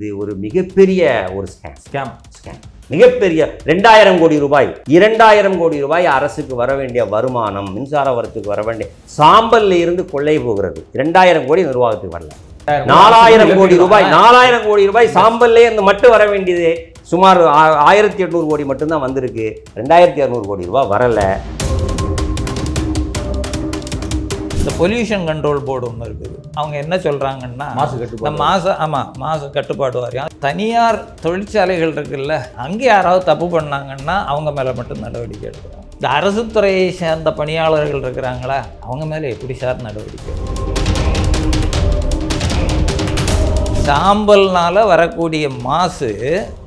இது ஒரு மிகப்பெரிய ஒரு ஸ்கேம் ஸ்கேம் ஸ்கேம் மிகப்பெரிய ரெண்டாயிரம் கோடி ரூபாய் இரண்டாயிரம் கோடி ரூபாய் அரசுக்கு வர வேண்டிய வருமானம் மின்சார வரத்துக்கு வர வேண்டிய சாம்பல்ல இருந்து கொள்ளை போகிறது. ரெண்டாயிரம் கோடி நிர்வாகத்துக்கு வரல. நாலாயிரம் கோடி ரூபாய் நாலாயிரம் கோடி ரூபாய் சாம்பல்லே இருந்து மட்டும் வர வேண்டியது. சுமார் ஆயிரத்தி எட்நூறு கோடி மட்டும்தான் வந்திருக்கு. ரெண்டாயிரத்தி இரநூறு கோடி ரூபாய் வரல. இந்த பொல்யூஷன் கண்ட்ரோல் போர்டு ஒன்று இருக்குது. அவங்க என்ன சொல்கிறாங்கன்னா மாசு கட்டுப்பாடு மாச ஆமாம் மாசு கட்டுப்பாடு வாரியம். தனியார் தொழிற்சாலைகள் இருக்குல்ல அங்கே யாராவது தப்பு பண்ணாங்கன்னா அவங்க மேலே மட்டும் நடவடிக்கை எடுக்கிறோம் இந்த அரசு துறையை சேர்ந்த பணியாளர்கள் இருக்கிறாங்களா அவங்க மேலே எப்படி சார் நடவடிக்கை சாம்பல்னால வரக்கூடிய மாசு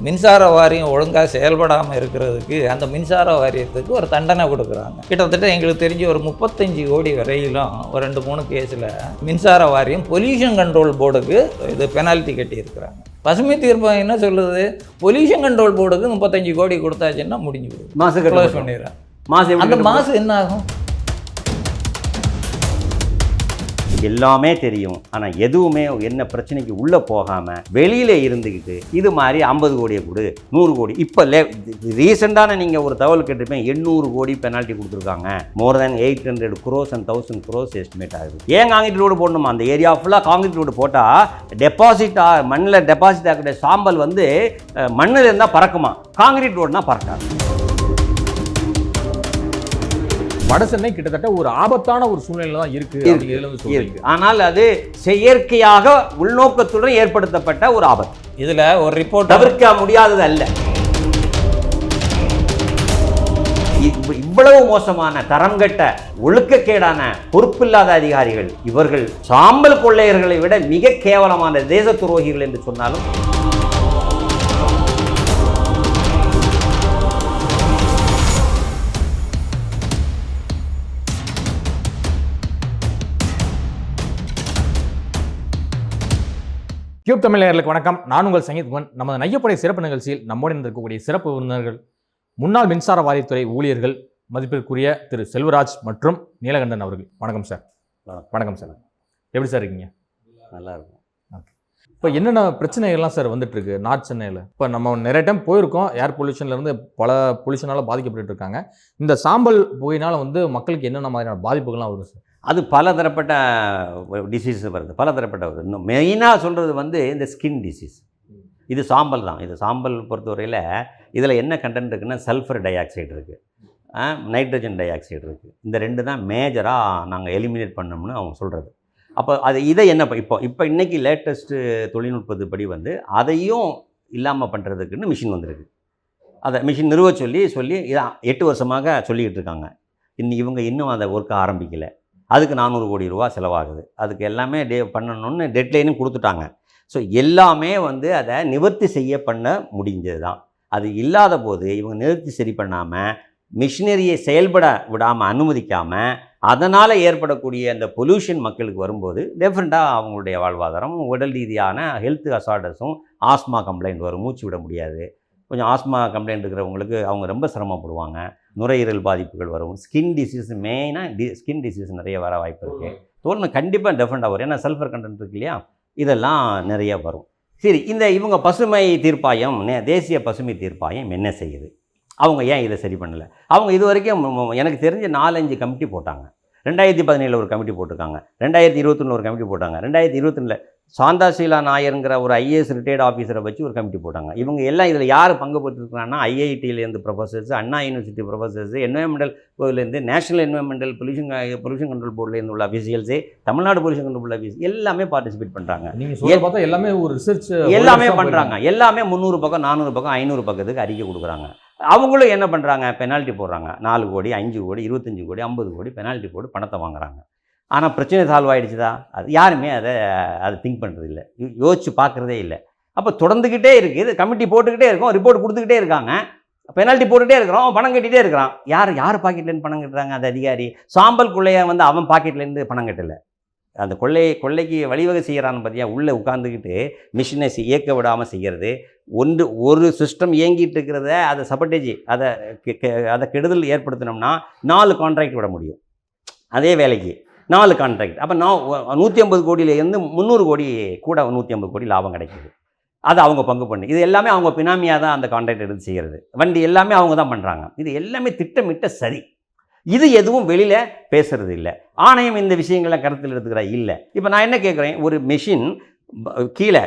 மின்சார வாரியம் ஒழுங்காக செயல்படாமல் இருக்கிறதுக்கு அந்த மின்சார வாரியத்துக்கு ஒரு தண்டனை கொடுக்குறாங்க. கிட்டத்தட்ட எங்களுக்கு தெரிஞ்சு ஒரு முப்பத்தஞ்சு கோடி வரையிலும் ஒரு ரெண்டு மூணு கேஸில் மின்சார வாரியம் பொல்யூஷன் கண்ட்ரோல் போர்டுக்கு இது பெனால்ட்டி கட்டியிருக்கிறாங்க. பசுமை தீர்ப்பம் என்ன சொல்லுது? பொல்யூஷன் கண்ட்ரோல் போர்டுக்கு முப்பத்தஞ்சு கோடி கொடுத்தாச்சுன்னா முடிஞ்சு போகுது மாசு க்ளோஸ். பண்ணிடுறேன் மாசு அந்த? மாசு என்ன ஆகும் எல்லாமே தெரியும். ஆனால் எதுவுமே என்ன பிரச்சனைக்கு உள்ளே போகாமல் வெளியில் இருந்துக்கிட்டு இது மாதிரி ஐம்பது கோடியை கொடு நூறு கோடி. இப்போ லே ரீசெண்டான நீங்கள் ஒரு தகவல் கேட்டிருப்பேன் எண்ணூறு கோடி பெனால்ட்டி கொடுத்துருக்காங்க. More than eight hundred crores and thousand crores estimate ஆகுது. ஏன் காங்கிரீட் ரோடு போடணுமா? அந்த ஏரியா ஃபுல்லாக காங்கிரீட் ரோடு போட்டால் டெபாசிட் மண்ணில் டெபாசிட் ஆகக்கூடிய சாம்பல் வந்து மண்ணில் இருந்தால் பறக்குமா? காங்கிரீட் ரோடுனா பறக்காது. வட சென்னை கிட்டத்தட்ட ஒரு ஆபத்தான ஒரு சூழ்நிலையில தான் இருக்கு ஆனால் அது செயற்கையாக உள்நோக்கத்துடன் ஏற்படுத்தப்பட்ட ஒரு ஆபத்து. இதில் ஒரு ரிப்போர்ட் தவிர்க்க முடியாதது அல்ல இவ்- இவ்வளவு மோசமான தரம் கெட்ட ஒழுக்கக்கேடான பொறுப்பில்லாத அதிகாரிகள் இவர்கள் சாம்பல் கொள்ளையர்களை விட மிக கேவலமான தேச துரோகிகள் என்று சொன்னாலும் கியூப் தமிழ் நேயர்களுக்கு வணக்கம். நான் உங்கள் சங்கீத் குமன். நமது நையப்படை சிறப்பு நிகழ்ச்சியில் நம்முடன் இருக்கக்கூடிய சிறப்பு விருந்தினர்கள் முன்னாள் மின்சார வாரியத்துறை ஊழியர்கள் மதிப்பிற்குரிய திரு செல்வராஜ் மற்றும் நீலகண்டன் அவர்கள். வணக்கம் சார். வணக்கம். சார். எப்படி சார் இருக்கீங்க? நல்லா இருக்கும். இப்போ என்னென்ன பிரச்சனைகள்லாம் சார் வந்துட்டு இருக்கு நார்த் சென்னையில். இப்போ நம்ம நிறைய டைம் போயிருக்கோம். ஏர் பொல்யூஷன்ல இருந்து பல பொல்யூஷனால பாதிக்கப்பட்டு இருக்காங்க. இந்த சாம்பல் புகையினால வந்து மக்களுக்கு என்னென்ன மாதிரியான பாதிப்புகள்லாம் வரும் சார்? அது பல தரப்பட்ட டிசீஸ் வருது. பல தரப்பட்ட வருது. இன்னும் மெயினாக சொல்கிறது வந்து இந்த ஸ்கின் டிசீஸ் இது சாம்பல் தான். இது சாம்பல் பொறுத்தவரையில் இதில் என்ன கண்டென்ட் இருக்குன்னா சல்ஃபர் டை ஆக்சைடு இருக்குது நைட்ரஜன் டை ஆக்சைடு இருக்குது இந்த ரெண்டு தான் மேஜராக நாங்கள் எலிமினேட் பண்ணோம்னு அவங்க சொல்கிறது அப்போ அது இதை என்ன இப்போ இப்போ இன்றைக்கி லேட்டஸ்ட்டு தொழில்நுட்பத்து படி வந்து அதையும் இல்லாமல் பண்ணுறதுக்குன்னு மிஷின் வந்திருக்கு. அதை மிஷின் நிறுவ சொல்லி சொல்லி எட்டு வருஷமாக சொல்லிக்கிட்டு இருக்காங்க. இன்னும் இவங்க இன்னும் அதை ஒர்க்க ஆரம்பிக்கலை. அதுக்கு நானூறு கோடி ரூபா செலவாகுது. அதுக்கு எல்லாமே டே பண்ணணும்னு டெட்லைனும் கொடுத்துட்டாங்க. ஸோ எல்லாமே வந்து அதை நிவர்த்தி செய்ய பண்ண முடிஞ்சது தான் அது இல்லாத போது இவங்க நிவர்த்தி சரி பண்ணாமல் மிஷினரியை செயல்பட விடாமல் அனுமதிக்காமல் அதனால் ஏற்படக்கூடிய அந்த பொல்யூஷன் மக்களுக்கு வரும்போது டெஃபரெண்ட்டாக அவங்களுடைய வாழ்வாதாரம் உடல் ரீதியான ஹெல்த் அசார்டர்ஸும் ஆஸ்மா கம்ப்ளைண்ட் வரும். மூச்சு விட முடியாது. கொஞ்சம் ஆஸ்மா கம்ப்ளைண்ட் இருக்கிறவங்களுக்கு அவங்க ரொம்ப சிரமப்படுவாங்க. நுரையீரல் பாதிப்புகள் வரும். ஸ்கின் டிசீஸ் மெயினாக டி ஸ்கின் டிசீஸ் நிறைய வர வாய்ப்பு இருக்குது தோல் கண்டிப்பாக டெஃபரெண்டாக வரும் ஏன்னா சல்ஃபர் கண்டென்ட் இருக்கு இல்லையா? இதெல்லாம் நிறைய வரும். சரி இந்த இவங்க பசுமை தீர்ப்பாயம் தேசிய பசுமை தீர்ப்பாயம் என்ன செய்யுது? அவங்க ஏன் இதை சரி பண்ணலை? அவங்க இது வரைக்கும் எனக்கு தெரிஞ்ச நாலஞ்சு கமிட்டி போட்டாங்க. ரெண்டாயிரத்தி பதினேழில் ஒரு கமிட்டி போட்டிருக்காங்க. ரெண்டாயிரத்தி இருபத்தொன்னு ஒரு கமிட்டி போட்டாங்க. ரெண்டாயிரத்தி இருபத்தொன்னில் சாந்தா சீலா நாயருங்கிற ஒரு ஐஏஎஸ் ரிட்டையர்ட் ஆஃபீஸரை வச்சு ஒரு கமிட்டி போட்டாங்க. இவங்க எல்லாம் இதில் யார் பங்கு பெற்றிருக்கிறாங்கன்னா ஐஐடியிலேருந்து professors Anna university professors environmental கோவிலேருந்து national environmental pollution pollution control போர்ட்லேருந்து உள்ள அஃபீஷியல்ஸே Tamil Nadu pollution control board office எல்லாமே பார்ட்டிசிபேட் பண்ணுறாங்க நீங்க சொல்ல பார்த்தா எல்லாமே ஒரு ரிசர்ச் எல்லாமே பண்ணுறாங்க எல்லாமே முந்நூறு பக்கம் நானூறு பக்கம் ஐநூறு பக்கத்துக்கு அறிக்கை கொடுக்குறாங்க. அவங்களும் என்ன பண்ணுறாங்க பெனால்ட்டி போடுறாங்க. நாலு கோடி அஞ்சு கோடி இருபத்தஞ்சு கோடி ஐம்பது கோடி பெனால்ட்டி போட்டு பணத்தை வாங்குறாங்க. ஆனால் பிரச்சனை சால்வ் ஆகிடுச்சுதா அது யாருமே அதை அதை திங்க் பண்ணுறது இல்லை யோசிச்சு பார்க்குறதே இல்லை. அப்போ தொடர்ந்துக்கிட்டே இருக்குது கமிட்டி போட்டுக்கிட்டே இருக்கோம். ரிப்போர்ட் கொடுத்துக்கிட்டே இருக்காங்க. பெனால்ட்டி போட்டுகிட்டே இருக்கிறோம். பணம் கட்டிகிட்டே இருக்கிறான். யார் யார் பாக்கெட்லேருந்து பணம் கட்டுறாங்க அந்த அதிகாரி? சாம்பல் கொள்ளையை வந்து அவன் பாக்கெட்லேருந்து பணம் கட்டலை. அந்த கொள்ளை கொள்ளைக்கு வழிவகை செய்கிறான்னு பார்த்தியா உள்ளே உட்காந்துக்கிட்டு மிஷினை இயக்க விடாமல் செய்கிறது ஒன்று ஒரு சிஸ்டம் இயங்கிட்டு இருக்கிறத அதை சபட்டேஜ் அதை கெ- கெ- அதை கெடுதல் ஏற்படுத்தினோம்னா நாலு கான்ட்ராக்ட் விட முடியும். அதே வேலைக்கு. நாலு கான்ட்ராக்ட் அப்போ நான் நூற்றி ஐம்பது கோடியிலேருந்து முந்நூறு கோடி கூட நூற்றி ஐம்பது கோடி லாபம் கிடைக்குது. அது அவங்க பங்கு பண்ணு. இது எல்லாமே அவங்க பினாமியாக தான் அந்த கான்ட்ராக்ட் எடுத்து செய்கிறது வண்டி எல்லாமே அவங்க தான் பண்ணுறாங்க இது எல்லாமே திட்டமிட்ட சரி. இது எதுவும் வெளியில் பேசுறது இல்லை. ஆணையம் இந்த விஷயங்களை கருத்தில் எடுத்துக்கிறா? இல்லை. இப்போ நான் என்ன கேட்குறேன் ஒரு மெஷின் கீழே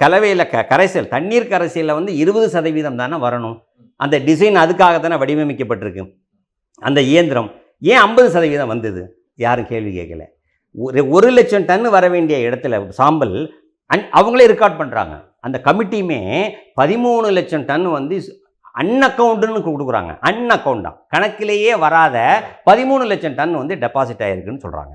கலவையில் க கரைசல் தண்ணீர் கரைசலில் வந்து இருபது சதவீதம் தானே வரணும். அந்த டிசைன் அதுக்காக தானே வடிவமைக்கப்பட்டிருக்கு. அந்த இயந்திரம். ஏன் ஐம்பது சதவீதம் வந்தது? யாரும் கேள்வி கேட்கல. ஒரு ஒரு லட்சம் டன் வர வேண்டிய இடத்துல சாம்பல் அன் அவங்களே ரெக்கார்ட் பண்ணுறாங்க அந்த கமிட்டியுமே பதிமூணு லட்சம் டன் வந்து அன் அக்கௌண்ட்டுன்னு கொடுக்குறாங்க. அன் அன்அக்கௌண்டா கணக்கிலேயே வராத பதிமூணு லட்சம் டன் வந்து டெபாசிட் ஆகிருக்குன்னு சொல்கிறாங்க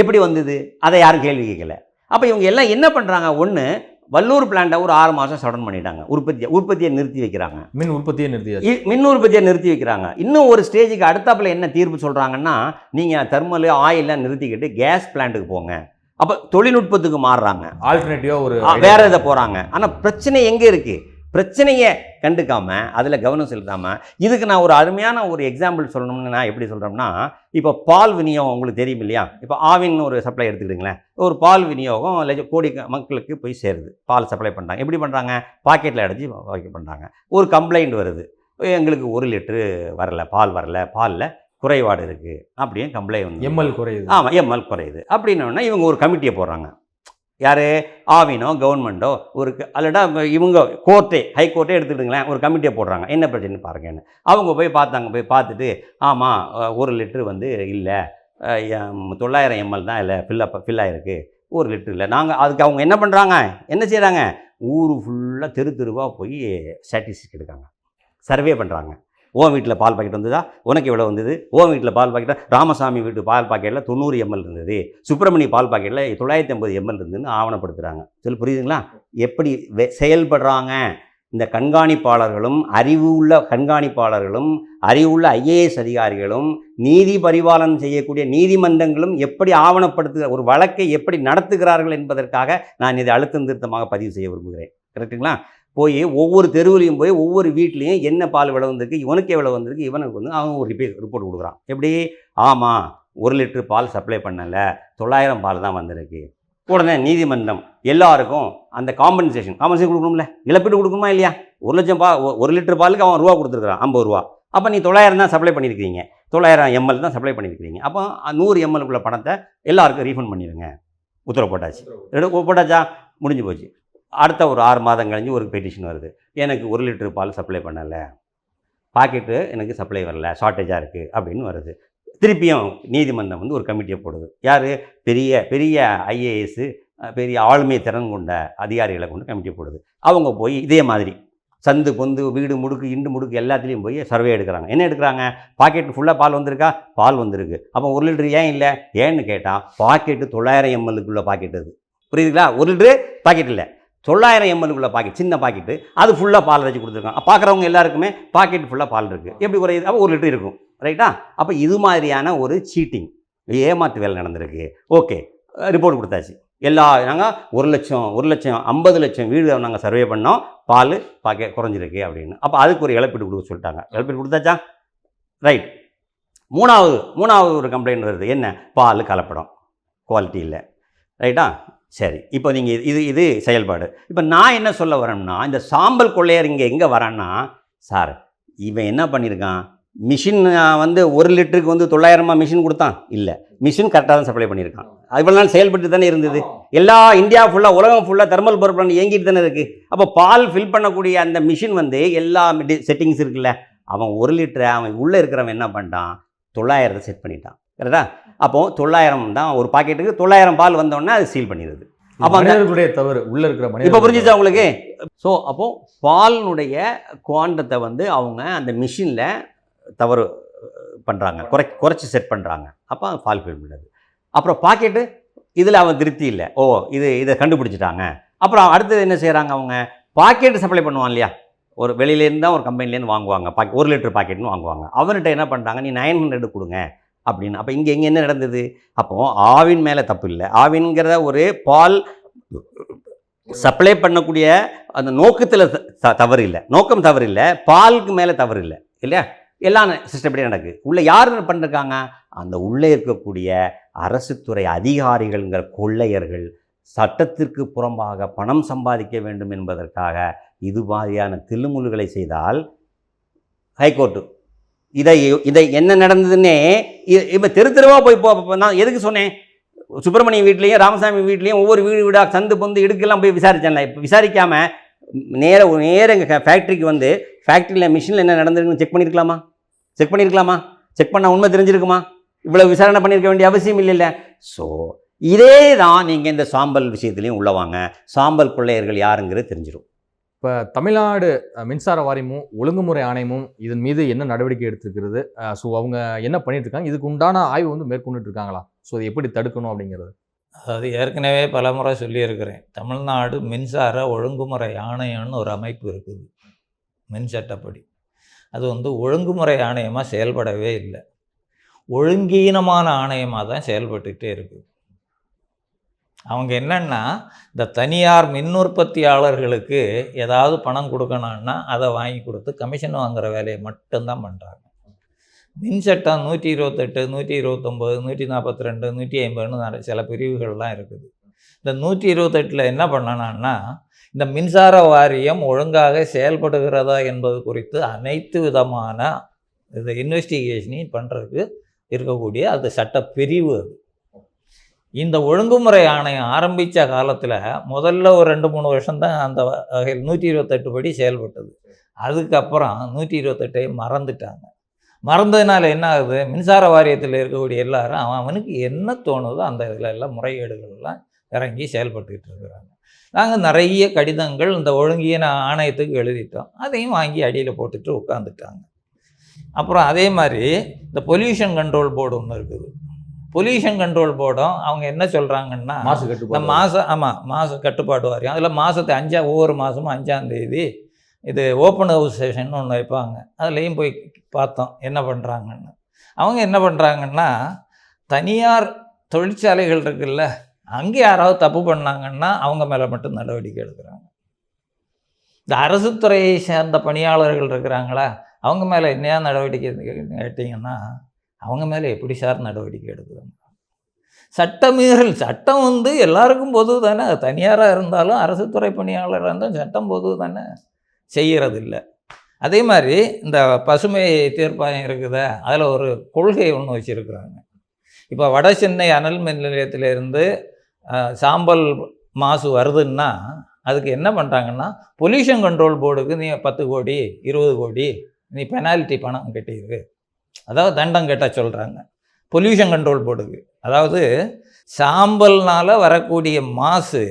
எப்படி வந்தது? அதை யாரும் கேள்வி கேட்கல. அப்போ இவங்க எல்லாம் என்ன பண்ணுறாங்க ஒன்று வல்லூர் பிளான்ட்டை ஒரு ஆறு மாதம் சடன் பண்ணிட்டாங்க. உற்பத்தியை உற்பத்தியை நிறுத்தி வைக்கிறாங்க. மின் உற்பத்தியே நிறுத்தியாச்சு. இ- மின் உற்பத்தியை நிறுத்தி வைக்கிறாங்க. இன்னும் ஒரு ஸ்டேஜுக்கு அடுத்தாப்புல என்ன தீர்ப்பு சொல்கிறாங்கன்னா நீங்கள் தெர்மல் ஆயிலாம் நிறுத்திக்கிட்டு கேஸ் பிளான்ட்டுக்கு போங்க. அப்போ தொழில்நுட்பத்துக்கு மாறுறாங்க. ஆல்டர்னேட்டிவா ஒரு வேற இதை போகிறாங்க ஆனால் பிரச்சனை எங்கே இருக்குது பிரச்சனையை கண்டுக்காம அதில் கவனம் செலுத்தாமல் இதுக்கு நான் ஒரு அருமையான ஒரு எக்ஸாம்பிள் சொல்லணும்னு நான் எப்படி சொல்கிறோம்னா இப்போ பால் விநியோகம் உங்களுக்கு தெரியும் இல்லையா? இப்போ ஆவின்னு ஒரு சப்ளை எடுத்துக்கிட்டுங்களேன். ஒரு பால் விநியோகம் லட்ச- கோடி மக்களுக்கு போய் சேருது. பால் சப்ளை பண்ணுறாங்க எப்படி பண்ணுறாங்க பாக்கெட்டில் அடைச்சி வைக்க பண்ணுறாங்க ஒரு கம்ப்ளைண்ட் வருது. எங்களுக்கு ஒரு லிட்ரு வரல பால் வரல பாலில் குறைபாடு இருக்குது அப்படின்னு கம்ப்ளைண்ட் எம்எல் குறையுது. ஆமாம் எம்எல் குறையுது. அப்படின்னோடனே இவங்க ஒரு கமிட்டியை போடுறாங்க. யார்? ஆவினோ கவர்மெண்ட்டோ ஒரு அல்லடா இவங்க கோர்ட்டே ஹை கோர்ட்டே எடுத்துக்கிட்டுங்களேன் ஒரு கமிட்டியை போடுறாங்க. என்ன பிரச்சனை பாருங்கன்னு. அவங்க போய் பார்த்தாங்க போய் பார்த்துட்டு ஆமாம் ஒரு லிட்ரு வந்து இல்லை. தொள்ளாயிரம் எம்எல் தான் இல்லை ஃபில்லப் ஃபில் ஆகிருக்கு ஒரு லிட்ரு இல்லை. நாங்கள் அதுக்கு அவங்க என்ன பண்ணுறாங்க என்ன செய்கிறாங்க ஊர் ஃபுல்லாக தெரு தெருவாக போய் ஸ்டாட்டிஸ்டிக் எடுக்காங்க. சர்வே பண்ணுறாங்க ஓம் வீட்டில் பால் பாக்கெட் வந்ததா? உனக்கு எவ்வளோ வந்தது? ஓம் வீட்டில் பால் பாக்கெட்டாக ராமசாமி வீட்டு பால் பாக்கெட்டில் தொண்ணூறு எம்எல் இருந்தது. சுப்பிரமணிய பால் பாக்கெட்டில் தொள்ளாயிரத்தி ஐம்பது எம்எல் இருந்ததுன்னு ஆவணப்படுத்துகிறாங்க சொல்லி புரியுதுங்களா? எப்படி வெ- செயல்படுறாங்க? இந்த கண்காணிப்பாளர்களும் அறிவு உள்ள கண்காணிப்பாளர்களும் அறிவுள்ள ஐஏஎஸ் அதிகாரிகளும் நீதி பரிபாலனம் செய்யக்கூடிய நீதிமன்றங்களும் எப்படி ஆவணப்படுத்துகிற ஒரு வழக்கை எப்படி நடத்துகிறார்கள் என்பதற்காக நான் இதை அழுத்தம் திருத்தமாக பதிவு செய்ய விரும்புகிறேன். கரெக்டுங்களா? போய் ஒவ்வொரு தெருவுலையும் போய் ஒவ்வொரு வீட்லேயும் என்ன பால் விலை வந்திருக்கு இவனுக்கு எவ்வளோ வந்திருக்கு இவனுக்கு வந்து அவன் ஒரு ரிப்பே ரிப்போர்ட் கொடுக்குறான். எப்படி? ஆமாம் ஒரு லிட்டர் பால் சப்ளை பண்ணலை தொள்ளாயிரம் பால் தான் வந்திருக்கு. உடனே நீதிமன்றம் எல்லாருக்கும் அந்த காம்பன்சேஷன் காம்பன்சேஷன் கொடுக்கணும்ல? இழப்பீடு கொடுக்கணுமா இல்லையா? ஒரு லட்சம் பா ஒரு லிட்டர் பாலுக்கு அவன் ரூபா கொடுத்துருக்கான் ஐம்பது ரூபா. அப்போ நீ தொள்ளாயிரம் தான் சப்ளை பண்ணியிருக்கிறீங்க. தொள்ளாயிரம் எம்எல் தான் சப்ளை பண்ணியிருக்கிறீங்க. அப்போ நூறு எம்எல்க்குள்ள பணத்தை எல்லாருக்கும் ரீஃபண்ட் பண்ணிடுங்க உத்தரவு போட்டாச்சு. போட்டாச்சா? முடிஞ்சு போச்சு. அடுத்த ஒரு ஆறு மாதம் கழிஞ்சு ஒரு பெட்டிஷன் வருது. எனக்கு ஒரு லிட்டர் பால் சப்ளை பண்ணலை. பாக்கெட்டு எனக்கு சப்ளை வரல. ஷார்ட்டேஜாக இருக்குது அப்படின்னு வருது. திருப்பியும் நீதிமன்றம் வந்து ஒரு கமிட்டியை போடுது. யார்? பெரிய பெரிய ஐஏஎஸ்ஸு பெரிய ஆளுமை திறன் கொண்ட அதிகாரிகளை கொண்டு கமிட்டி போடுது. அவங்க போய் இதே மாதிரி சந்து பொந்து வீடு முடுக்கு இண்டு முடுக்கு எல்லாத்துலேயும் போய் சர்வே எடுக்கிறாங்க. என்ன எடுக்கிறாங்க? பாக்கெட் ஃபுல்லாக பால் வந்திருக்கா? பால் வந்திருக்கு. அப்போ ஒரு லிட்டர் ஏன் இல்லை? ஏன்னு கேட்டால் பாக்கெட்டு தொள்ளாயிரம் எம்எல்லுக்குள்ள பாக்கெட் அது. புரியுதுங்களா? ஒரு லிட்டரு பாக்கெட் இல்லை. தொள்ளாயிரம் எம்எல்லுக்குள்ள பாக்கெட் சின்ன பாக்கெட்டு அது ஃபுல்லாக பால் வச்சு கொடுத்துருக்காங்க. பார்க்குறவங்க எல்லாருக்குமே பாக்கெட் ஃபுல்லாக பால் இருக்குது எப்படி குறையுது? அப்போ ஒரு லிட்டர் இருக்கும். ரைட்டா அப்போ இது மாதிரியான ஒரு சீட்டிங் ஏமாற்று வேலை நடந்திருக்கு. ஓகே ரிப்போர்ட் கொடுத்தாச்சு. எல்லா நாங்கள் ஒரு லட்சம் ஒரு லட்சம் ஐம்பது லட்சம் வீடு நாங்கள் சர்வே பண்ணோம். பால் பாக்கெட் குறைஞ்சிருக்கு அப்படின்னு. அப்போ அதுக்கு ஒரு இழப்பீடு கொடுக்க சொல்லிட்டாங்க. இழப்பீடு கொடுத்தாச்சா? ரைட் மூணாவது மூணாவது ஒரு கம்ப்ளைண்ட் வருது. என்ன? பால் கலப்படம். குவாலிட்டி இல்லை. ரைட்டா சரி இப்போ நீங்கள் இது இது செயல்பாடு. இப்போ நான் என்ன சொல்ல வரேன்னா இந்த சாம்பல் கொள்ளையர் இங்கே எங்கே வரான்னா சார் இவன் என்ன பண்ணியிருக்கான் மிஷின் வந்து ஒரு லிட்டருக்கு வந்து தொள்ளாயிரமா மிஷின் கொடுத்தான்? இல்லை. மிஷின் கரெக்டாக தான் சப்ளை பண்ணியிருக்கான் இவ்வளோ நாள் செயல்பட்டு தானே இருந்தது. எல்லா இந்தியா ஃபுல்லாக உலகம் ஃபுல்லாக தெர்மல் பவர் பிளான் இயங்கிட்டு தானே இருக்குது அப்போ பால் ஃபில் பண்ணக்கூடிய அந்த மிஷின் வந்து எல்லா செட்டிங்ஸ் இருக்குல்ல அவன் ஒரு லிட்டரை அவன் உள்ளே இருக்கிறவன் என்ன பண்ணிட்டான்? தொள்ளாயிரத்தை செட் பண்ணிட்டான். கரெக்டா? அப்போ தொள்ளாயிரம் தான் ஒரு பாக்கெட்டுக்கு தொள்ளாயிரம் பால் வந்தோடனே அது சீல் பண்ணிடுது. அப்ப மனிதர்களுடைய தவறு உள்ள இருக்கிற இப்போ மனிதர்கள் புரிஞ்சுச்சா உங்களுக்கு? ஸோ அப்போ பாலினுடைய குவாண்டத்தை வந்து அவங்க அந்த மிஷினில் தவறு பண்ணுறாங்க குறை குறைச்சி செட் பண்ணுறாங்க அப்போ பால் ஃபில் பண்ணுது. அப்புறம் பாக்கெட்டு இதில் அவன் திருப்தி இல்லை. ஓ இது இதை கண்டுபிடிச்சிட்டாங்க. அப்புறம் அடுத்தது என்ன செய்கிறாங்க அவங்க? பாக்கெட்டு சப்ளை பண்ணுவான் இல்லையா? ஒரு வெளியிலேருந்து தான் ஒரு கம்பெனிலேருந்து வாங்குவாங்க. பாக்கெட் ஒரு லிட்டர் பாக்கெட்னு வாங்குவாங்க. அவன்கிட்ட என்ன பண்ணுறாங்க நீ நைன் ஹண்ட்ரட் கொடுங்க. அப்படின்னு. அப்போ இங்கே இங்கே என்ன நடந்தது? அப்போது ஆவின் மேலே தப்பு இல்லை. ஆவின்கிறத ஒரு பால் சப்ளை பண்ணக்கூடிய அந்த நோக்கத்தில் தவறு இல்லை. நோக்கம் தவறு இல்லை. பாலுக்கு மேலே தவறு இல்லை. இல்லையா? எல்லாம் சிஸ்டப்படியாக நடக்குது உள்ளே யார் பண்ணிருக்காங்க? அந்த உள்ளே இருக்கக்கூடிய அரசு துறை அதிகாரிகள்ங்கிற கொள்ளையர்கள் சட்டத்திற்கு புறம்பாக பணம் சம்பாதிக்க வேண்டும் என்பதற்காக இது மாதிரியான தில்லுமுல்களை செய்தால் ஹைகோர்ட்டு இதை இதை என்ன நடந்ததுன்னே இப்போ தெரு தெருவாக போய் போ நான் எதுக்கு சொன்னேன்? சுப்பிரமணியம் வீட்லேயும் ராமசாமி வீட்லேயும் ஒவ்வொரு வீடு வீடாக சந்து பொந்து இடுக்கெல்லாம் போய் விசாரிச்சேன்ல. இப்போ விசாரிக்காமல் நேர நேர எங்கள் ஃபேக்ட்ரிக்கு வந்து ஃபேக்ட்ரியில் மிஷினில் என்ன நடந்திருக்குன்னு செக் பண்ணியிருக்கலாமா செக் பண்ணியிருக்கலாமா செக் பண்ணால் உண்மை தெரிஞ்சிருக்குமா? இவ்வளோ விசாரணை பண்ணியிருக்க வேண்டிய அவசியம் இல்லைல்ல. ஸோ இதே தான் நீங்கள் இந்த சாம்பல் விஷயத்துலையும் உள்ளவாங்க சாம்பல் கொள்ளையர்கள் யாருங்கிறது தெரிஞ்சிடும் இப்போ தமிழ்நாடு மின்சார வாரியமும் ஒழுங்குமுறை ஆணையமும் இதன் மீது என்ன நடவடிக்கை எடுத்திருக்கிறது? ஸோ அவங்க என்ன பண்ணிட்டு இருக்காங்க இதுக்கு உண்டான ஆய்வு வந்து மேற்கொண்டுட்டு இருக்காங்களா ஸோ அதை எப்படி தடுக்கணும் அப்படிங்கிறது? அதாவது ஏற்கனவே பலமுறை சொல்லியிருக்கிறேன். தமிழ்நாடு மின்சார ஒழுங்குமுறை ஆணையம்னு ஒரு அமைப்பு இருக்குது. மின் சட்டப்படி. அது வந்து ஒழுங்குமுறை ஆணையமாக செயல்படவே இல்லை. ஒழுங்கீனமான ஆணையமாக தான் செயல்பட்டுக்கிட்டே இருக்குது. அவங்க என்னென்னா இந்த தனியார் மின் உற்பத்தியாளர்களுக்கு ஏதாவது பணம் கொடுக்கணும்னா அதை வாங்கி கொடுத்து கமிஷன் வாங்குகிற வேலையை மட்டும்தான் பண்ணுறாங்க மின் சட்டம் நூற்றி இருபத்தெட்டு நூற்றி இருபத்தொம்போது நூற்றி நாற்பத்தி ரெண்டு நூற்றி ஐம்பதுன்னு சில பிரிவுகள்லாம் இருக்குது. இந்த நூற்றி இருபத்தெட்டில் என்ன பண்ணணும்னா இந்த மின்சார வாரியம் ஒழுங்காக செயல்படுகிறதா என்பது குறித்து அனைத்து விதமான இது இன்வெஸ்டிகேஷனையும் பண்ணுறதுக்கு இருக்கக்கூடிய அது சட்ட பிரிவு அது. இந்த ஒழுங்குமுறை ஆணையம் ஆரம்பித்த காலத்தில் முதல்ல ஒரு ரெண்டு மூணு வருஷம்தான் அந்த வகையில் நூற்றி இருபத்தெட்டு படி செயல்பட்டது. அதுக்கப்புறம் நூற்றி இருபத்தெட்டை மறந்துட்டாங்க. மறந்ததுனால என்ன ஆகுது? மின்சார வாரியத்தில் இருக்கக்கூடிய எல்லாரும் அவன் அவனுக்கு என்ன தோணுதோ அந்த இதில் எல்லாம் முறைகேடுகள்லாம் இறங்கி செயல்பட்டுக்கிட்டு இருக்கிறாங்க. நாங்கள் நிறைய கடிதங்கள் இந்த ஒழுங்கிய ஆணையத்துக்கு எழுதிட்டோம். அதையும் வாங்கி அடியில் போட்டுட்டு உட்காந்துட்டாங்க அப்புறம் அதே மாதிரி இந்த பொல்யூஷன் கண்ட்ரோல் போர்டு ஒன்று இருக்குது. பொல்யூஷன் கண்ட்ரோல் போர்டும் அவங்க என்ன சொல்கிறாங்கன்னா மாசு கட்டுப்பாடு மாதம் ஆமாம் மாத கட்டுப்பாடு வாரியம். அதில் மாதத்தை அஞ்சா ஒவ்வொரு மாதமும் அஞ்சாம் தேதி இது ஓப்பன் ஹவுஸ் செஷன் ஒன்று வைப்பாங்க. அதுலேயும் போய் பார்த்தோம் என்ன பண்ணுறாங்கன்னு அவங்க என்ன பண்ணுறாங்கன்னா தனியார் தொழிற்சாலைகள் இருக்குல்ல அங்கே யாராவது தப்பு பண்ணாங்கன்னா அவங்க மேலே மட்டும் நடவடிக்கை எடுக்கிறாங்க. இந்த அரசு துறையை சேர்ந்த பணியாளர்கள் இருக்கிறாங்களா அவங்க மேலே என்னையா நடவடிக்கை கேட்டிங்கன்னா அவங்க மேலே எப்படி சார் நடவடிக்கை எடுக்கிறாங்க சட்டமீறல் சட்டம் வந்து எல்லாருக்கும் பொது தானே தனியாராக இருந்தாலும் அரசு துறை பணியாளராக இருந்தாலும் சட்டம் பொது தானே செய்கிறதில்ல அதே மாதிரி இந்த பசுமை தீர்ப்பாயம் இருக்குதா அதில் ஒரு கொள்கை ஒன்று வச்சுருக்குறாங்க. இப்போ வட சென்னை அனல் மின் நிலையத்திலேருந்து சாம்பல் மாசு வருதுன்னா அதுக்கு என்ன பண்ணுறாங்கன்னா பொல்யூஷன் கண்ட்ரோல் போர்டுக்கு நீ பத்து கோடி இருபது கோடி நீ பெனால்ட்டி பணம் கட்டியிருக்கு அதாவது தண்டம் கேட்டால் சொல்கிறாங்க பொல்யூஷன் கண்ட்ரோல் போர்டுக்கு அதாவது சாம்பல்னால் வரக்கூடிய மாசு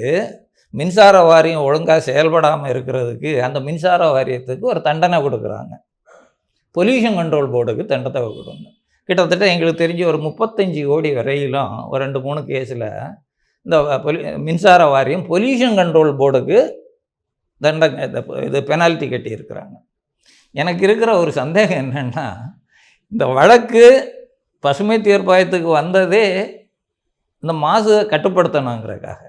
மின்சார வாரியம் ஒழுங்காக செயல்படாமல் இருக்கிறதுக்கு அந்த மின்சார வாரியத்துக்கு ஒரு தண்டனை கொடுக்குறாங்க. பொல்யூஷன் கண்ட்ரோல் போர்டுக்கு தண்டத்தை கொடுங்க கிட்டத்தட்ட எங்களுக்கு தெரிஞ்சு ஒரு முப்பத்தஞ்சு கோடி வரையிலும் ஒரு ரெண்டு மூணு கேஸில் இந்த பொலி மின்சார வாரியம் பொல்யூஷன் கண்ட்ரோல் போர்டுக்கு தண்டனை இது பெனால்ட்டி கட்டியிருக்கிறாங்க. எனக்கு இருக்கிற ஒரு சந்தேகம் என்னென்னா இந்த வழக்கு பசுமை தீர்ப்பாயத்துக்கு வந்ததே இந்த மாசு கட்டுப்படுத்தணுங்கிறதுக்காக.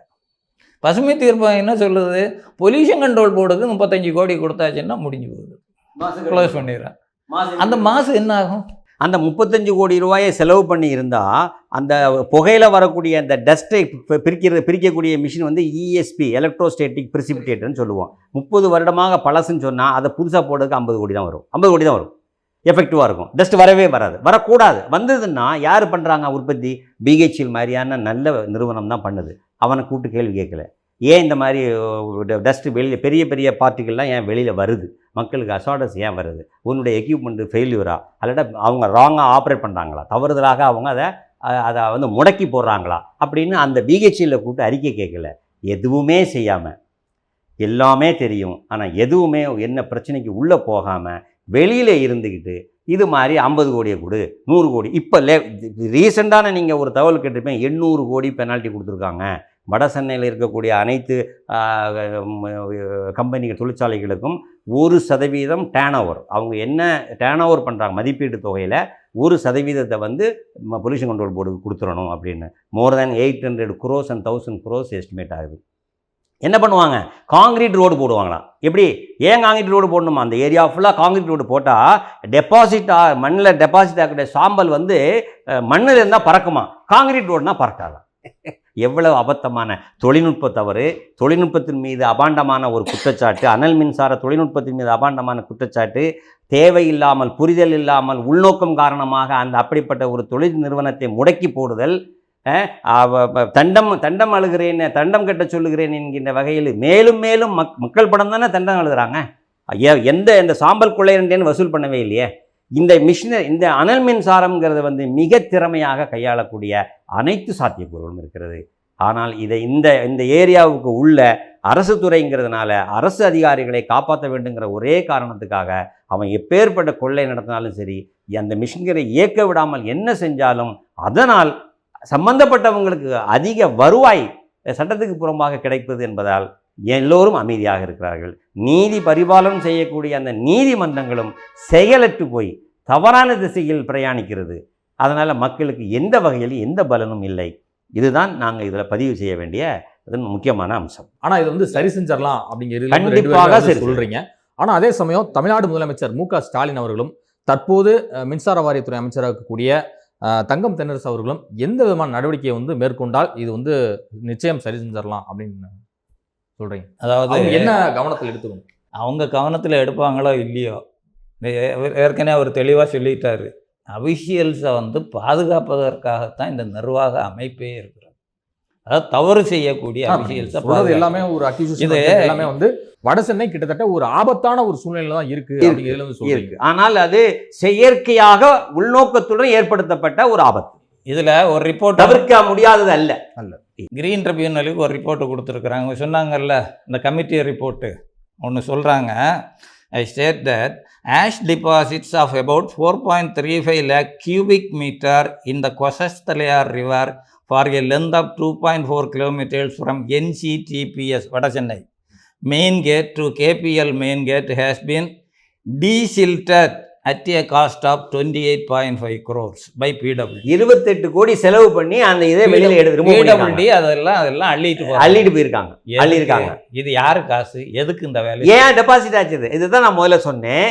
பசுமை தீர்ப்பாயம் என்ன சொல்லுது? பொல்யூஷன் கண்ட்ரோல் போர்டுக்கு முப்பத்தஞ்சு கோடி கொடுத்தாச்சுன்னா முடிஞ்சு போகுது. க்ளோஸ் பண்ணிடுறேன். அந்த மாசு என்ன ஆகும்? அந்த முப்பத்தஞ்சு கோடி ரூபாயை செலவு பண்ணி இருந்தால் அந்த புகையில் வரக்கூடிய அந்த டஸ்ட்டை பிரிக்கிற பிரிக்கக்கூடிய மிஷின் வந்து இஎஸ்பி எலக்ட்ரோஸ்டேட்டிக் பிரிசிபிடேட்டர்னு சொல்லுவோம். முப்பது வருடமாக பழசுன்னு சொன்னால் அதை புதுசாக போடுறதுக்கு ஐம்பது கோடி தான் வரும். ஐம்பது கோடி தான் வரும். எஃபெக்டிவாக இருக்கும். டஸ்ட் வரவே வராது. வரக்கூடாது. வந்ததுன்னா யார் பண்ணுறாங்க உற்பத்தி? பிஹெச்எல் மாதிரியான நல்ல நிறுவனம் தான் பண்ணுது. அவனை கூப்பிட்டு கேள்வி கேட்கல. ஏன் இந்த மாதிரி டஸ்ட்டு வெளியில் பெரிய பெரிய பார்ட்டிகள்லாம் ஏன் வெளியில் வருது? மக்களுக்கு அசார்டஸ் ஏன் வருது? உன்னுடைய எக்யூப்மெண்ட்டு ஃபெயில்யூரா அல்லட்டா அவங்க ராங்காக ஆப்ரேட் பண்ணுறாங்களா தவறுதலாக அவங்க அதை அதை வந்து முடக்கி போடுறாங்களா? அப்படின்னு அந்த பிஹெச்சியில் கூப்பிட்டு அறிக்கை கேட்கல. எதுவுமே செய்யாமல் எல்லாமே தெரியும். ஆனால் எதுவுமே என்ன பிரச்சனைக்கு உள்ளே போகாமல் வெளியில் இருந்துக்கிட்டு இது மாதிரி ஐம்பது கோடியை கொடு நூறு கோடி. இப்போ லே ரீசெண்டான நீங்கள் ஒரு தகவல் கேட்டிருப்பேன் எண்ணூறு கோடி பெனால்ட்டி கொடுத்துருக்காங்க. வட சென்னையில் இருக்கக்கூடிய அனைத்து கம்பெனிகள் தொழிற்சாலைகளுக்கும் ஒரு சதவீதம் டேன் ஓவர் அவங்க என்ன டேன் ஓவர் பண்ணுறாங்க மதிப்பீட்டு தொகையில் ஒரு சதவீதத்தை வந்து பொல்யூஷன் கண்ட்ரோல் போர்டுக்கு கொடுத்துடணும் அப்படின்னு. More than eight hundred crore and thousand crore estimate ஆகுது. என்ன பண்ணுவாங்க? காங்கிரீட் ரோடு போடுவாங்களாம். எப்படி? ஏன் காங்கிரீட் ரோடு போடணுமா? அந்த ஏரியா ஃபுல்லாக காங்கிரீட் ரோடு போட்டால் டெபாசிட் மண்ணில் டெபாசிட் ஆகக்கூடிய சாம்பல் வந்து மண்ணில் இருந்தால் பறக்குமா? காங்கிரீட் ரோடுனா பறக்காதான் எவ்வளவு அபத்தமான தொழில்நுட்ப தவறு. தொழில்நுட்பத்தின் மீது அபாண்டமான ஒரு குற்றச்சாட்டு. அனல் மின்சார தொழில்நுட்பத்தின் மீது அபாண்டமான குற்றச்சாட்டு. தேவையில்லாமல் புரிதல் இல்லாமல் உள்நோக்கம் காரணமாக அந்த அப்படிப்பட்ட ஒரு தொழில் நிறுவனத்தை முடக்கி போடுதல். தண்டம் தண்டம் அழுகிறேன் தண்டம் கட்ட சொல்லுகிறேன் என்கின்ற வகையில் மேலும் மேலும் மக் மக்கள் படம் தானே தண்டம் அழுகிறாங்க. ஐயா எந்த இந்த சாம்பல் கொள்ளையரண்டேன்னு வசூல் பண்ணவே இல்லையே. இந்த மிஷினர் இந்த அனல் மின்சாரம்ங்கிறது வந்து மிக திறமையாக கையாளக்கூடிய அனைத்து சாத்தியக்கூறுகளும் இருக்கிறது. ஆனால் இதை இந்த இந்த ஏரியாவுக்கு உள்ள அரசு துறைங்கிறதுனால அரசு அதிகாரிகளை காப்பாற்ற வேண்டுங்கிற ஒரே காரணத்துக்காக அவன் எப்பேற்பட்ட கொள்ளை நடத்தினாலும் சரி அந்த மிஷின்களை இயக்க விடாமல் என்ன செஞ்சாலும் அதனால் சம்பந்தப்பட்டவங்களுக்கு அதிக வருவாய் சட்டத்துக்கு புறம்பாக கிடைப்பது என்பதால் எல்லோரும் அமைதியாக இருக்கிறார்கள். நீதி பரிபாலனம் செய்யக்கூடிய அந்த நீதிமன்றங்களும் செயலற்று போய் தவறான திசையில் பிரயாணிக்கிறது. அதனால் மக்களுக்கு எந்த வகையில் எந்த பலனும் இல்லை. இதுதான் நாங்கள் இதில் பதிவு செய்ய வேண்டிய முக்கியமான அம்சம். ஆனா இது வந்து சரி செஞ்சிடலாம் அப்படிங்கிறது கண்டிப்பாக பேருமே வந்து சரி சொல்றீங்க ஆனா அதே சமயம் தமிழ்நாடு முதலமைச்சர் மு க ஸ்டாலின் அவர்களும் தற்போது மின்சார வாரியத்துறை அமைச்சராக இருக்கக்கூடிய தங்கம் தென்னரசு அவர்களும் எந்த விதமான நடவடிக்கையை வந்து மேற்கொண்டால் இது வந்து நிச்சயம் சரி செஞ்சிடலாம் அப்படின்னு சொல்றீங்க? அதாவது என்ன கவனத்தில் எடுத்துக்கணும்? அவங்க கவனத்தில் எடுப்பாங்களோ இல்லையோ? ஏற்கனவே அவர் தெளிவாக சொல்லிட்டாரு. அபிஷியல்ஸை வந்து பாதுகாப்பதற்காகத்தான் இந்த நிர்வாக அமைப்பே இருக்கிறது. அதாவது தவறு செய்யக்கூடிய அபிஷியல்ஸை எல்லாமே ஒரு இது- எல்லாமே வந்து வட சென்னை கிட்டத்தட்ட ஒரு ஆபத்தான ஒரு சூழ்நிலையில தான் இருக்கு இருக்கு, அப்படிங்கிறதுல வந்து சொல்றீங்க. இருக்கு. ஆனால் அது செயற்கையாக உள்நோக்கத்துடன் ஏற்படுத்தப்பட்ட ஒரு ஆபத்து. இதில் ஒரு ரிப்போர்ட் தவிர்க்க முடியாதது அல்ல. கிரீன் ட்ரிபியூனலுக்கு ஒரு ரிப்போர்ட் கொடுத்துருக்குறாங்க. சொன்னாங்கல்ல இந்த கமிட்டி ரிப்போர்ட்டு ஒன்று சொல்கிறாங்க I state that ash deposits of about four point three five lakh cubic metre in the Kosasthalaiyar river for a length of two point main gate to KPL main gate has been desilted at a cost of twenty eight point five crores by PWD இருபத்தெட்டு கோடி செலவு பண்ணி அந்த இதை வெளியில எடுத்து அதெல்லாம் அதெல்லாம் அள்ளிட்டு அள்ளிட்டு போயிருக்காங்க அள்ளியிருக்காங்க. இது யாரு காசு? எதுக்கு இந்த வேலை? ஏன் டெபாசிட் ஆச்சு இது? இதுதான் நான் முதல்ல சொன்னேன்.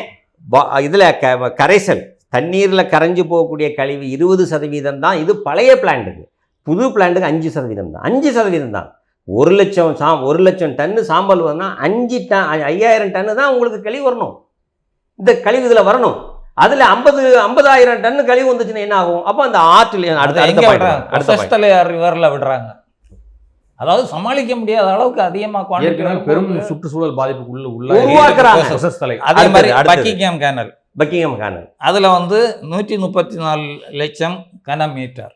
இதுல க கரைசல் தண்ணீர்ல கரைஞ்சு போகக்கூடிய கழிவு இருபது சதவீதம் தான் இது பழைய பிளான்ட்டுக்கு புது பிளான்ட்டுக்கு அஞ்சு சதவீதம் தான் அஞ்சு சதவீதம் தான் ஒரு லட்சம் சா ஒரு லட்சம் டன்னு சாம்பல் வரணும்னா அஞ்சு டன் ஐயாயிரம் டன்னு தான் உங்களுக்கு கழிவு வரணும். இந்த கழிவு இதுல வரணும். அதுல ஐம்பது ஐம்பதாயிரம் டன்னு கழிவு வந்துச்சுன்னா என்ன ஆகும்? அப்போ அந்த ஆற்றுல அடுத்த அடுத்து விடுறாங்க? ரிவர்ல அதாவது சமாளிக்க முடியாத அளவுக்கு அதிகமா quantity ஏற்கனவே வரும்போது பெரும் சுற்றுச்சூழல் பாதிப்புக்குள்ள உள்ள உருவாக்குறாங்க. அதே மாதிரி. பக்கிங்ஹாம் கேனல் பக்கிங்ஹாம் கானல் அதுல வந்து நூற்றி முப்பத்தி நாலு லட்சம் கன மீட்டர்.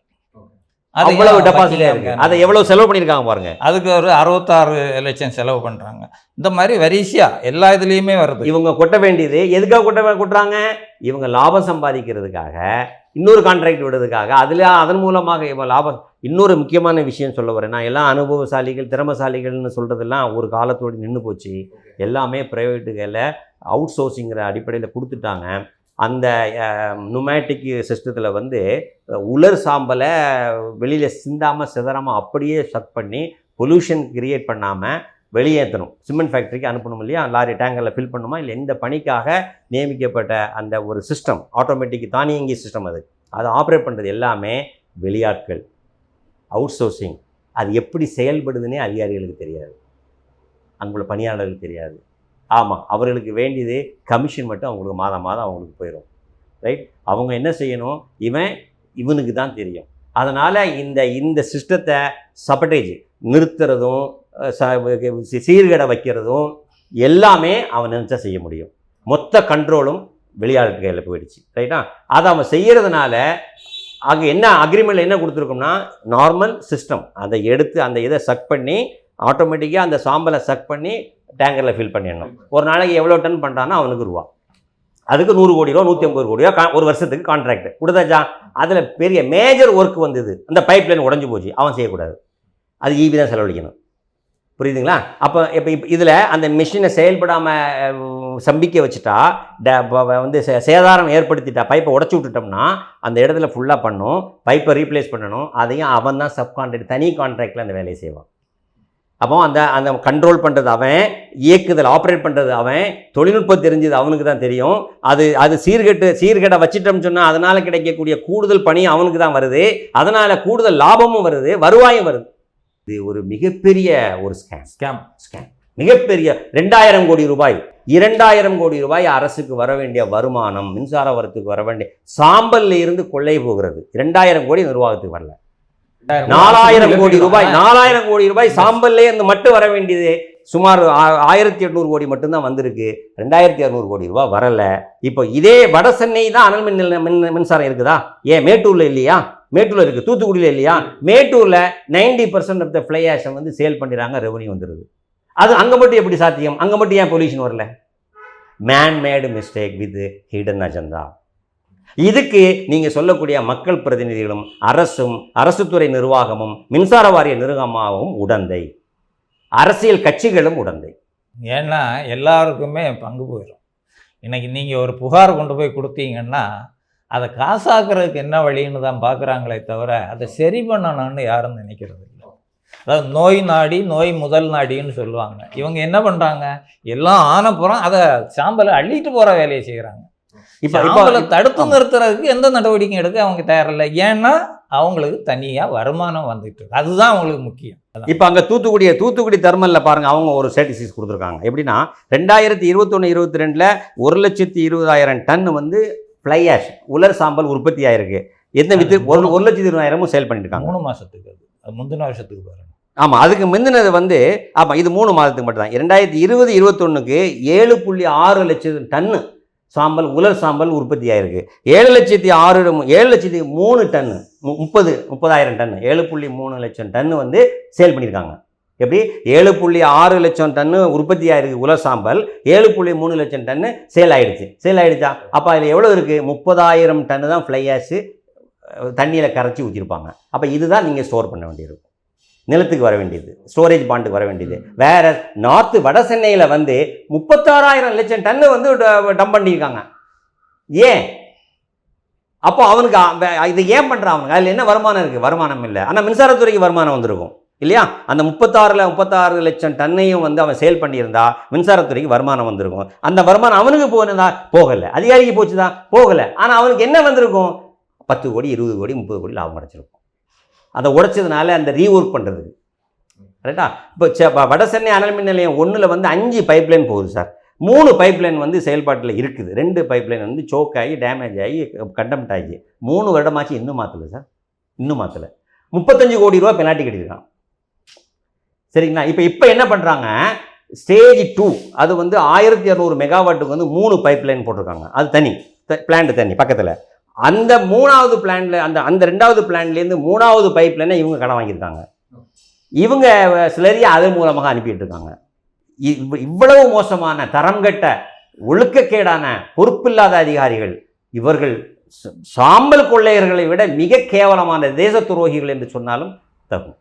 அவ்வளவு டெபாசிட் இருக்கு? அதை எவ்வளவு செலவு பண்ணியிருக்காங்க பாருங்க. அதுக்கு ஒரு அறுபத்தாறு லட்சம் செலவு பண்றாங்க. இந்த மாதிரி வரிசையா எல்லா இதுலயுமே வருது. இவங்க கொட்ட வேண்டியது எதுக்காக கொட்ட கொட்டுறாங்க? இவங்க லாபம் சம்பாதிக்கிறதுக்காக இன்னொரு கான்ட்ராக்ட் விடுறதுக்காக அதில் அதன் மூலமாக இவங்க லாபம் இன்னொரு முக்கியமான விஷயம் சொல்ல வரேன். நான் எல்லாம் அனுபவசாலிகள் திறமசாலிகள்னு சொல்கிறதெல்லாம் ஒரு காலத்தோடு நின்று போச்சு. எல்லாமே ப்ரைவேட்டுகளில் அவுட் சோர்சிங்கிற அடிப்படையில் கொடுத்துட்டாங்க. அந்த நுமேட்டிக் சிஸ்டத்தில் வந்து உலர் சாம்பலை வெளியில் சிந்தாமல் சிதறாமல் அப்படியே ஷட் பண்ணி பொல்யூஷன் கிரியேட் பண்ணாமல் வெளியேற்றணும் சிமெண்ட் ஃபேக்ட்ரிக்கு அனுப்பணும் இல்லையா? லாரி டேங்கரில் ஃபில் பண்ணுமா? இல்லை எந்த பணிக்காக நியமிக்கப்பட்ட அந்த ஒரு சிஸ்டம் ஆட்டோமேட்டிக் தானியங்கி சிஸ்டம் அது. அதை ஆப்ரேட் பண்ணுறது எல்லாமே வெளியாட்கள். அவுட் சோர்சிங் அது எப்படி செயல்படுதுன்னே அதிகாரிகளுக்கு தெரியாது. அங்குள்ள பணியாளர்களுக்கு தெரியாது. ஆமாம் அவர்களுக்கு வேண்டியது கமிஷன் மட்டும் அவங்களுக்கு மாதம் மாதம் அவங்களுக்கு போயிடும் ரைட் அவங்க என்ன செய்யணும்? இவன் இவனுக்கு தான் தெரியும். அதனால் இந்த இந்த சிஸ்டத்தை சப்பட்டேஜ் நிறுத்துறதும் ச- சீர்கடை வைக்கிறதும் எல்லாமே அவன் நினச்சா செய்ய முடியும். மொத்த கண்ட்ரோலும் வெளியாளர் கையில் போயிடுச்சு. ரைட்டா அதை அவன் செய்கிறதுனால அங்கே என்ன அக்ரிமெண்ட்டில் என்ன கொடுத்துருக்கோம்னா நார்மல் சிஸ்டம் அதை எடுத்து அந்த இதை சக் பண்ணி ஆட்டோமேட்டிக்காக அந்த சாம்பலை சக் பண்ணி டேங்கரில் ஃபில் பண்ணிடணும். ஒரு நாளைக்கு எவ்வளோ டன் பண்ணுறான்னா அவனுக்கு ரூபா. அதுக்கு நூறு கோடி ரூபா நூற்றி ஐம்பது கோடி ரூபா கா- ஒரு வருஷத்துக்கு கான்ட்ராக்ட் கொடுத்தாச்சா? அதில் பெரிய மேஜர் ஒர்க் வந்தது. அந்த பைப் லைன் உடஞ்சி போச்சு. அவன் செய்யக்கூடாது. அது ஈபி தான் செலவழிக்கணும். புரியுதுங்களா? அப்போ இப்போ இப்போ இதில் அந்த மிஷினை செயல்படாமல் சம்பிக்க வச்சுட்டா ட- வந்து சே- சேதாரம் ஏற்படுத்திட்டா பைப்பை உடச்சி விட்டுட்டோம்னா அந்த இடத்துல ஃபுல்லாக பண்ணும். பைப்பை ரீப்ளேஸ் பண்ணணும். அதையும் அவன் தான் சப் கான்ட்ராக்ட் தனி கான்ட்ராக்டில் அந்த வேலையை செய்வான். அப்போ அந்த அந்த கண்ட்ரோல் பண்ணுறது அவன் இயக்குதல் ஆப்ரேட் பண்ணுறது அவன் தொழில்நுட்பம் தெரிஞ்சது அவனுக்கு தான் தெரியும். அது அது சீர்கெட்டு சீர்கெட வச்சிட்டோம்னு சொன்னால் அதனால் கிடைக்கக்கூடிய கூடுதல் பணி அவனுக்கு தான் வருது. அதனால் கூடுதல் லாபமும் வருது வருவாயும் வருது. இது ஒரு மிகப்பெரிய ஒரு ஸ்கேம் ஸ்கேம் ஸ்கேம் மிகப்பெரிய ரெண்டாயிரம் கோடி ரூபாய் இரண்டாயிரம் கோடி ரூபாய் அரசுக்கு வர வேண்டிய வருமானம் மின்சார வரத்துக்கு வர வேண்டிய சாம்பல்ல இருந்து கொள்ளை போகிறது. ரெண்டாயிரம் கோடி நிர்வாகத்துக்கு வரல. நாலாயிரம் கோடி ரூபாய் நாலாயிரம் கோடி ரூபாய் சாம்பல்லே இருந்து மட்டும் வர வேண்டியது சுமார் ஆயிரத்தி எட்நூறு கோடி மட்டும்தான் வந்திருக்கு. ரெண்டாயிரத்தி இரநூறு கோடி ரூபாய் வரல. இப்போ இதே வட சென்னை தான் அனல் மின் மின் மின்சாரம் இருக்குதா? ஏன் மேட்டூர்ல இல்லையா? மேட்டூர்ல இருக்கு. தூத்துக்குடியில இல்லையா? மேட்டூர்ல ninety percent of the fly ஆஷை வந்து சேல் பண்ணிடுறாங்க ரெவன்யூ வந்துடுது அது அங்கே மட்டும் எப்படி சாத்தியம்? அங்கே மட்டும் ஏன் பொல்யூஷன் வரல? Man made mistake with hidden agenda இதுக்கு நீங்கள் சொல்லக்கூடிய மக்கள் பிரதிநிதிகளும் அரசும் அரசு துறை நிர்வாகமும் மின்சார வாரிய நிர்வாகமாகவும் உடந்தை. அரசியல் கட்சிகளும் உடந்தை. ஏன்னா எல்லாருக்குமே பங்கு போயிடும் இன்றைக்கி நீங்கள் ஒரு புகார் கொண்டு போய் கொடுத்தீங்கன்னா அதை காசாக்குறதுக்கு என்ன வழின்னு தான் பார்க்குறாங்களே தவிர அதை சரி பண்ணணும்னு யாரும் நினைக்கிறது இல்லை. அதாவது நோய் நாடி நோய் முதல் நாடின்னு சொல்லுவாங்க. இவங்க என்ன பண்ணுறாங்க எல்லாம் ஆனப்புறம் அதை சாம்பலை அள்ளிட்டு போகிற வேலையை செய்கிறாங்க. இப்போ தடுத்து நிறுத்துறதுக்கு எந்த நடவடிக்கையும் எடுக்க அவங்க தயாரில்லை. ஏன்னா அவங்களுக்கு தனியாக வருமானம் வந்துட்டு அதுதான் அவங்களுக்கு முக்கியம். இப்போ அங்கே தூத்துக்குடி தூத்துக்குடி தெர்மல்ல பாருங்க அவங்க ஒரு ஸ்டேட்டிஸ்டிக்ஸ் கொடுத்துருக்காங்க. எப்படின்னா ரெண்டாயிரத்தி இருபத்தொன்று இருபத்தி ரெண்டில் ஒரு லட்சத்தி இருபதாயிரம் டன் வந்து ஃப்ளை ஆஷ் உலர் சாம்பல் உற்பத்தி ஆயிருக்கு. எந்த வித்து ஒரு ஒரு லட்சத்தி இருபதாயிரமும் சேல் பண்ணிட்டு இருக்காங்க மூணு மாசத்துக்கு அது. முந்தின வருஷத்துக்கு பாருங்க. ஆமாம் அதுக்கு முந்தினது வந்து ஆமாம் இது மூணு மாதத்துக்கு மட்டும் தான் ரெண்டாயிரத்தி இருபது இருபத்தொன்னுக்கு ஏழு புள்ளி ஆறு லட்சம் டன்னு சாம்பல் உலர் சாம்பல் உற்பத்தி ஆயிருக்கு ஏழு லட்சத்தி ஆறு ஏழு லட்சத்தி மூணு டன்னு மு- முப்பது முப்பதாயிரம் டன்னு ஏழு புள்ளி மூணு லட்சம் டன்னு வந்து சேல் பண்ணியிருக்காங்க. எப்படி? ஏழு புள்ளி ஆறு லட்சம் டன்னு உற்பத்தி ஆயிருக்கு உலர் சாம்பல் ஏழு புள்ளி மூணு லட்சம் டன்னு சேல் ஆயிடுச்சு. சேல் ஆயிடுச்சா? அப்போ அதில் எவ்வளோ இருக்குது முப்பதாயிரம் டன்னு தான் ஃப்ளை ஆஷு தண்ணியில் கரைச்சி ஊற்றிருப்பாங்க அப்போ இதுதான் நீங்கள் ஸ்டோர் பண்ண வேண்டியிருக்கும் நிலத்துக்கு வர வேண்டியது ஸ்டோரேஜ் பாண்டுக்கு வர வேண்டியது. வேற நார்த்து வட சென்னையில் வந்து முப்பத்தாறாயிரம் லட்சம் டன்னு வந்து டம்ப் பண்ணியிருக்காங்க. ஏன்? அப்போ அவனுக்கு இது ஏன் பண்ணுறான் அவனுக்கு அதில் என்ன வருமானம் இருக்குது வருமானம் இல்லை. ஆனால் மின்சாரத்துறைக்கு வருமானம் வந்திருக்கும். இல்லையா? அந்த முப்பத்தாறில் முப்பத்தாறு லட்சம் டன்னையும் வந்து அவன் சேல் பண்ணியிருந்தா மின்சாரத்துறைக்கு வருமானம் வந்திருக்கும். அந்த வருமானம் அவனுக்கு போனதா போகலை. அதிகாரிக்கு போச்சுதா போகலை. ஆனால் அவனுக்கு என்ன வந்திருக்கும்? பத்து கோடி இருபது கோடி முப்பது கோடி லாபம் அடைச்சிருக்கும் அதை உடைச்சதுனால அந்த ரீஒர்க் பண்ணுறதுக்கு கரெக்டா இப்போ செ- வட சென்னை அனல் மின் நிலையம் ஒன்றில் வந்து அஞ்சு பைப்லைன் போகுது சார். மூணு பைப்லைன் வந்து செயல்பாட்டில் இருக்குது. ரெண்டு பைப்லைன் வந்து சோக் ஆகி டேமேஜ் ஆகி கண்டம்ட் ஆகி. மூணு வருடமாச்சு இன்னும் மாற்றலை சார். இன்னும் மாற்றலை முப்பத்தஞ்சு கோடி ரூபா பெனால்ட்டி கட்டியிருக்கான். சரிங்களா? இப்போ இப்போ என்ன பண்ணுறாங்க ஸ்டேஜ் டூ அது வந்து ஆயிரத்தி இரநூறு மெகாவாட்டுக்கு வந்து மூணு பைப்லைன் போட்டிருக்காங்க. அது தனி. பிளான்ட் தனி பக்கத்தில். அந்த மூணாவது பிளான்ல அந்த அந்த ரெண்டாவது பிளான்லேருந்து மூணாவது பைப்லைனை இவங்க கடன் வாங்கியிருக்காங்க? இவங்க சிலரையே அது மூலமாக அனுப்பிட்டு இருக்காங்க இவ்- இவ்வளவு மோசமான தரம் கெட்ட ஒழுக்கக்கேடான பொறுப்பில்லாத அதிகாரிகள் இவர்கள் சாம்பல் கொள்ளையர்களை விட மிக கேவலமான தேச துரோகிகள் என்று சொன்னாலும் தகும்.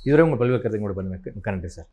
இதுவரை உங்கள் பல்வேறு கருத்துங்களோட பண்ணுவேன் நன்றி சார்.